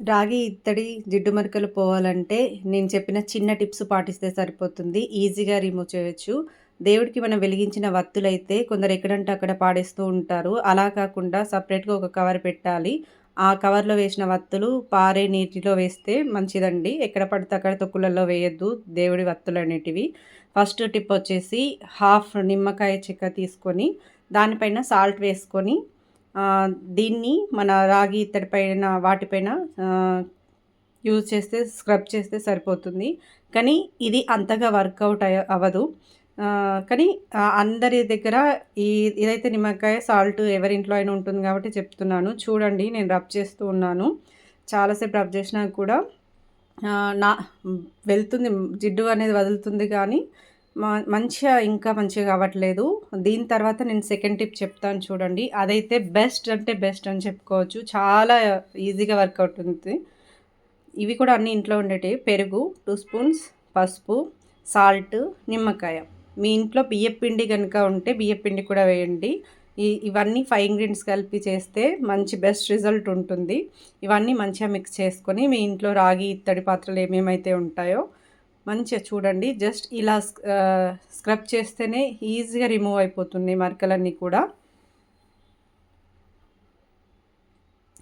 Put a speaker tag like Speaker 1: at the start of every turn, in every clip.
Speaker 1: రాగి ఇత్తడి జిడ్డు మరకలు పోవాలంటే నేను చెప్పిన చిన్న టిప్స్ పాటిస్తే సరిపోతుంది. ఈజీగా రిమూవ్ చేయొచ్చు. దేవుడికి మనం వెలిగించిన వత్తులైతే కొందరు ఎక్కడంటే అక్కడ పాడేస్తూ ఉంటారు. అలా కాకుండా సపరేట్గా ఒక కవర్ పెట్టాలి. ఆ కవర్లో వేసిన వత్తులు పారే నీటిలో వేస్తే మంచిదండి. ఎక్కడ పడితే అక్కడ తొక్కులలో వేయద్దు. దేవుడి వత్తులు అనేటివి. ఫస్ట్ టిప్ వచ్చేసి హాఫ్ నిమ్మకాయ చెక్క తీసుకొని దానిపైన సాల్ట్ వేసుకొని దీన్ని మన రాగి ఇత్తడి పైన వాటిపైన యూజ్ చేస్తే స్క్రబ్ చేస్తే సరిపోతుంది. కానీ ఇది అంతగా వర్కౌట్ అవ్వదు. కానీ అందరి దగ్గర ఈ ఇదైతే నిమ్మకాయ సాల్ట్ ఎవరింట్లో అయినా ఉంటుంది కాబట్టి చెప్తున్నాను. చూడండి నేను రబ్ చేస్తూ ఉన్నాను. చాలాసేపు రబ్ చేసినా కూడా నా వెళ్తుంది. జిడ్డు అనేది వదులుతుంది కానీ మంచిగా ఇంకా మంచిగా కావట్లేదు. దీని తర్వాత నేను సెకండ్ టిప్ చెప్తాను చూడండి. అదైతే బెస్ట్ అంటే బెస్ట్ అని చెప్పుకోవచ్చు. చాలా ఈజీగా వర్కౌట్ ఉంది ఇవి కూడా అన్ని ఇంట్లో ఉండేటివి. పెరుగు టూ స్పూన్స్ పసుపు సాల్ట్ నిమ్మకాయ. మీ ఇంట్లో బియ్యపిండి కనుక ఉంటే బియ్యపిండి కూడా వేయండి. ఈ ఇవన్నీ ఫైవ్ ఇంగ్రీడియంట్స్ కలిపి చేస్తే మంచి బెస్ట్ రిజల్ట్ ఉంటుంది. ఇవన్నీ మంచిగా మిక్స్ చేసుకొని మీ ఇంట్లో రాగి ఇత్తడి పాత్రలు ఏమేమైతే ఉంటాయో మంచిగా చూడండి. జస్ట్ ఇలా స్క్రబ్ చేస్తేనే ఈజీగా రిమూవ్ అయిపోతుంది మరకలన్నీ కూడా.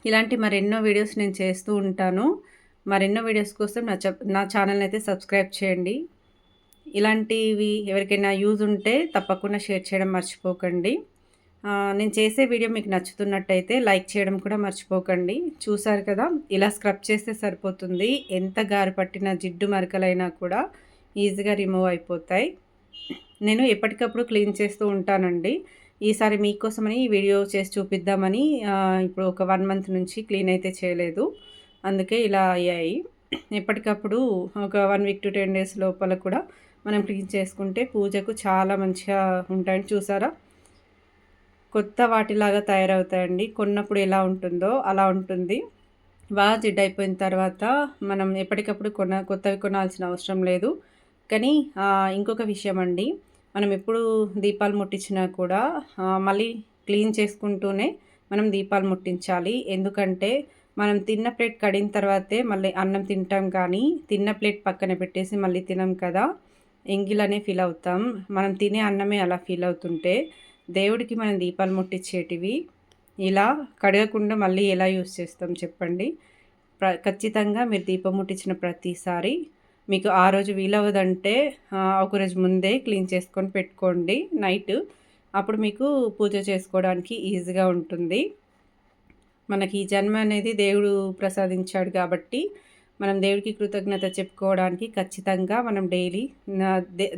Speaker 1: ఇలాంటి మరెన్నో వీడియోస్ నేను చేస్తూ ఉంటాను. మరెన్నో వీడియోస్ కోసం నా నా ఛానల్ని అయితే సబ్స్క్రైబ్ చేయండి. ఇలాంటివి ఎవరికైనా యూజ్ ఉంటే తప్పకుండా షేర్ చేయడం మర్చిపోకండి. నేను చేసే వీడియో మీకు నచ్చుతున్నట్టయితే లైక్ చేయడం కూడా మర్చిపోకండి. చూసారు కదా ఇలా స్క్రబ్ చేస్తే సరిపోతుంది. ఎంత గారి పట్టిన జిడ్డు మరకలైనా కూడా ఈజీగా రిమూవ్ అయిపోతాయి. నేను ఎప్పటికప్పుడు క్లీన్ చేస్తూ ఉంటానండి. ఈసారి మీకోసమని ఈ వీడియో చేసి చూపిద్దామని ఇప్పుడు ఒక వన్ మంత్ నుంచి క్లీన్ అయితే చేయలేదు. అందుకే ఇలా అయ్యాయి. ఎప్పటికప్పుడు ఒక one week to ten days లోపల కూడా మనం క్లీన్ చేసుకుంటే పూజకు చాలా మంచిగా ఉంటాయని చూసారా? కొత్త వాటిలాగా తయారవుతాయండి. కొన్నప్పుడు ఎలా ఉంటుందో అలా ఉంటుంది. బాగా జిడ్ అయిపోయిన తర్వాత మనం ఎప్పటికప్పుడు కొన కొత్తవి కొనాల్సిన అవసరం లేదు. కానీ ఇంకొక విషయం అండి మనం ఎప్పుడు దీపాలు ముట్టించినా కూడా మళ్ళీ క్లీన్ చేసుకుంటూనే మనం దీపాలు ముట్టించాలి. ఎందుకంటే మనం తిన్న ప్లేట్ కడిగిన తర్వాతే మళ్ళీ అన్నం తింటాం కానీ తిన్న ప్లేట్ పక్కన పెట్టేసి మళ్ళీ తినం కదా. ఎంగిలనే ఫీల్ అవుతాం. మనం తినే అన్నమే అలా ఫీల్ అవుతుంటే దేవుడికి మనం దీపాలు ముట్టించేటివి ఇలా కడగకుండా మళ్ళీ ఎలా యూస్ చేస్తాం చెప్పండి. ప్ర ఖచ్చితంగా మీరు దీపం ముట్టించిన ప్రతిసారి మీకు ఆ రోజు వీలవదంటే ఒకరోజు ముందే క్లీన్ చేసుకొని పెట్టుకోండి నైట్. అప్పుడు మీకు పూజ చేసుకోవడానికి ఈజీగా ఉంటుంది. మనకి ఈ జన్మ అనేది దేవుడు ప్రసాదించాడు కాబట్టి మనం దేవుడికి కృతజ్ఞత చెప్పుకోవడానికి ఖచ్చితంగా మనం డైలీ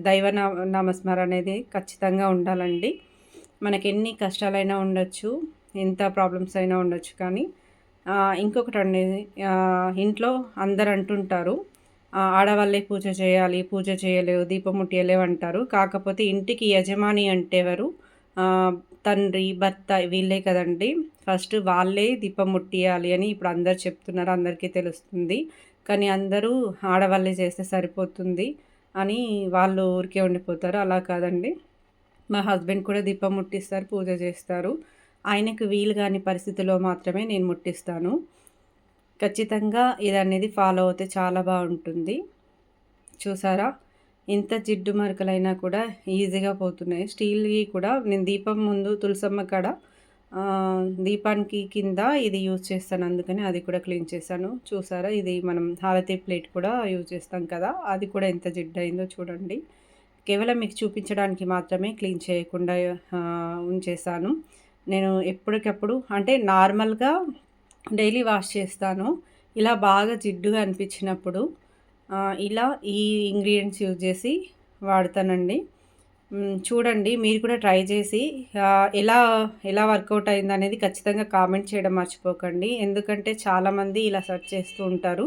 Speaker 1: దైవ నామస్మరణ అనేది ఖచ్చితంగా ఉండాలండి. మనకి ఎన్ని కష్టాలైనా ఉండొచ్చు ఎంత ప్రాబ్లమ్స్ అయినా ఉండొచ్చు కానీ ఇంకొకటి అండి ఇంట్లో అందరు అంటుంటారు ఆడవాళ్ళే పూజ చేయాలి పూజ చేయలేవు దీపం ముట్టియలేవు అంటారు. కాకపోతే ఇంటికి యజమాని అంటే వారు తండ్రి భర్త వీళ్ళే కదండి. ఫస్ట్ వాళ్ళే దీపం ముట్టియాలి అని ఇప్పుడు అందరు చెప్తున్నారు అందరికీ తెలుస్తుంది. కానీ అందరూ ఆడవాళ్ళే చేస్తే సరిపోతుంది అని వాళ్ళు ఊరికే ఉండిపోతారు. అలా కాదండి. మా హస్బెండ్ కూడా దీపం ముట్టిస్తారు పూజ చేస్తారు. ఆయనకు వీలు కాని పరిస్థితిలో మాత్రమే నేను ముట్టిస్తాను. ఖచ్చితంగా ఇది అనేది ఫాలో అవుతే చాలా బాగుంటుంది. చూసారా? ఇంత జిడ్డు మరకలైనా కూడా ఈజీగా పోతున్నాయి. స్టీల్వి కూడా నేను దీపం ముందు తులసమ్మ కాడ దీపానికి కింద ఇది యూజ్ చేస్తాను. అందుకని అది కూడా క్లీన్ చేశాను. చూసారా? ఇది మనం హారతి ప్లేట్ కూడా యూజ్ చేస్తాం కదా? అది కూడా ఎంత జిడ్డు అయిందో చూడండి. కేవలం మీకు చూపించడానికి మాత్రమే క్లీన్ చేయకుండా ఉంచేసాను నేను ఎప్పటికప్పుడు అంటే నార్మల్గా డైలీ వాష్ చేస్తాను. ఇలా బాగా జిడ్డుగా అనిపించినప్పుడు ఇలా ఈ ఇంగ్రీడియంట్స్ యూజ్ చేసి వాడతానండి. చూడండి మీరు కూడా ట్రై చేసి ఎలా ఎలా వర్కౌట్ అయింది అనేది ఖచ్చితంగా కామెంట్ చేయడం మర్చిపోకండి. ఎందుకంటే చాలామంది ఇలా సెర్చ్ చేస్తూ ఉంటారు.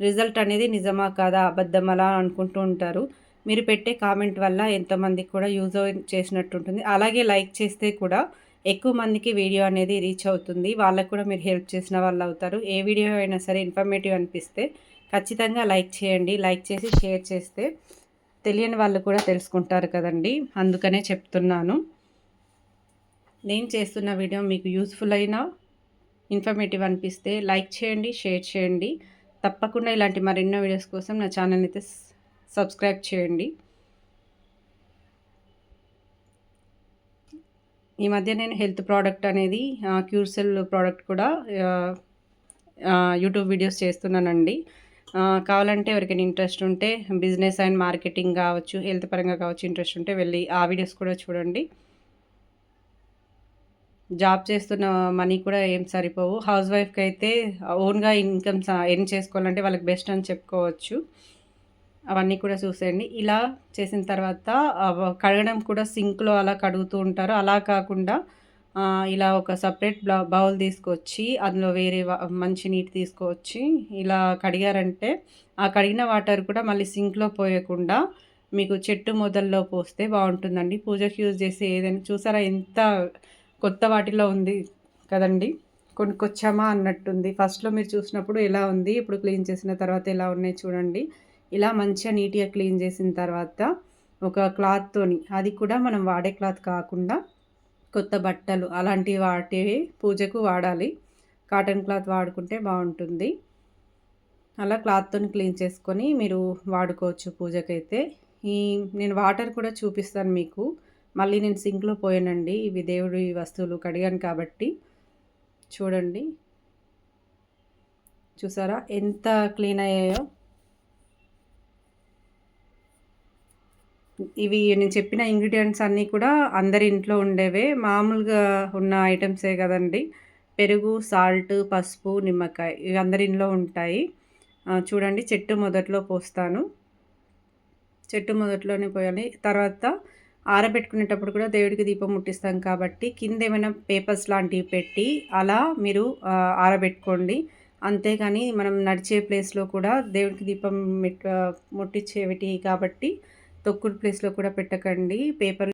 Speaker 1: రిజల్ట్ అనేది నిజమా కాదా అబద్ధమలా అనుకుంటూ ఉంటారు. మీరు పెట్టే కామెంట్ వల్ల ఎంతోమందికి కూడా యూజ్ చేసినట్టు ఉంటుంది అలాగే లైక్ చేస్తే కూడా ఎక్కువ మందికి వీడియో అనేది రీచ్ అవుతుంది. వాళ్ళకు కూడా మీరు హెల్ప్ చేసిన వాళ్ళు అవుతారు. ఏ వీడియో అయినా సరే ఇన్ఫర్మేటివ్ అనిపిస్తే ఖచ్చితంగా లైక్ చేయండి. లైక్ చేసి షేర్ చేస్తే తెలియని వాళ్ళు కూడా తెలుసుకుంటారు కదండి. అందుకనే చెప్తున్నాను. నేను చేస్తున్న వీడియో మీకు యూస్ఫుల్ అయినా ఇన్ఫర్మేటివ్ అనిపిస్తే లైక్ చేయండి షేర్ చేయండి. తప్పకుండా ఇలాంటి మరెన్నో వీడియోస్ కోసం నా ఛానల్ అయితే సబ్స్క్రైబ్ చేయండి. ఈ మధ్య నేను హెల్త్ ప్రోడక్ట్ అనేది క్యూర్సెల్ ప్రోడక్ట్ కూడా యూట్యూబ్ వీడియోస్ చేస్తున్నానండి. కావాలంటే ఎవరికైనా ఇంట్రెస్ట్ ఉంటే బిజినెస్ అండ్ మార్కెటింగ్ కావచ్చు హెల్త్ పరంగా కావచ్చు ఇంట్రెస్ట్ ఉంటే వెళ్ళి ఆ వీడియోస్ కూడా చూడండి. జాబ్ చేస్తున్న మనీ కూడా ఏం సరిపోవు. హౌస్ వైఫ్కి అయితే ఓన్గా ఇన్కమ్ ఎర్న్ చేసుకోవాలంటే వాళ్ళకి బెస్ట్ అని చెప్పుకోవచ్చు. అవన్నీ కూడా చూసేయండి. ఇలా చేసిన తర్వాత కడగడం కూడా సింక్లో అలా కడుగుతూ ఉంటారు. అలా కాకుండా ఇలా ఒక సపరేట్ బౌల్ తీసుకొచ్చి అందులో వేరే మంచి నీటి తీసుకొచ్చి ఇలా కడిగారంటే ఆ కడిగిన వాటర్ కూడా మళ్ళీ సింక్లో పోయకుండా మీకు చెట్టు మొదల్లో పోస్తే బాగుంటుందండి. పూజకి యూజ్ చేసే ఏదైనా చూసారా ఎంత కొత్త వాటిలో ఉంది కదండి? కొనుక్కొచ్చామా అన్నట్టుంది. ఫస్ట్లో మీరు చూసినప్పుడు ఎలా ఉంది ఇప్పుడు క్లీన్ చేసిన తర్వాత ఎలా ఉన్నాయి చూడండి. ఇలా మంచిగా నీట్గా క్లీన్ చేసిన తర్వాత ఒక క్లాత్తోని అది కూడా మనం వాడే క్లాత్ కాకుండా కొత్త బట్టలు అలాంటి వాటివి పూజకు వాడాలి. కాటన్ క్లాత్ వాడుకుంటే బాగుంటుంది. అలా క్లాత్తో క్లీన్ చేసుకొని మీరు వాడుకోవచ్చు పూజకైతే. ఈ నేను వాటర్ కూడా చూపిస్తాను మీకు. మళ్ళీ నేను సింక్లో పోయానండి. ఇవి దేవుడి వస్తువులు కడిగాను కాబట్టి. చూడండి. చూసారా? ఎంత క్లీన్ అయ్యాయో. ఇవి నేను చెప్పిన ఇంగ్రీడియంట్స్ అన్నీ కూడా అందరి ఇంట్లో ఉండేవే. మామూలుగా ఉన్న ఐటమ్సే కదండి. పెరుగు సాల్ట్ పసుపు నిమ్మకాయ ఇవి అందరి ఇంట్లో ఉంటాయి. చూడండి చెట్టు మొదట్లో పోస్తాను. చెట్టు మొదట్లోనే పోయాలి. తర్వాత ఆరబెట్టుకునేటప్పుడు కూడా దేవుడికి దీపం ముట్టిస్తాం కాబట్టి కింద ఏమైనా పేపర్స్ లాంటివి పెట్టి అలా మీరు ఆరబెట్టుకోండి. అంతేగాని మనం నడిచే ప్లేస్లో కూడా దేవుడికి దీపం ముట్టించేవిటి కాబట్టి తొక్కుడు ప్లేస్లో కూడా పెట్టకండి. పేపర్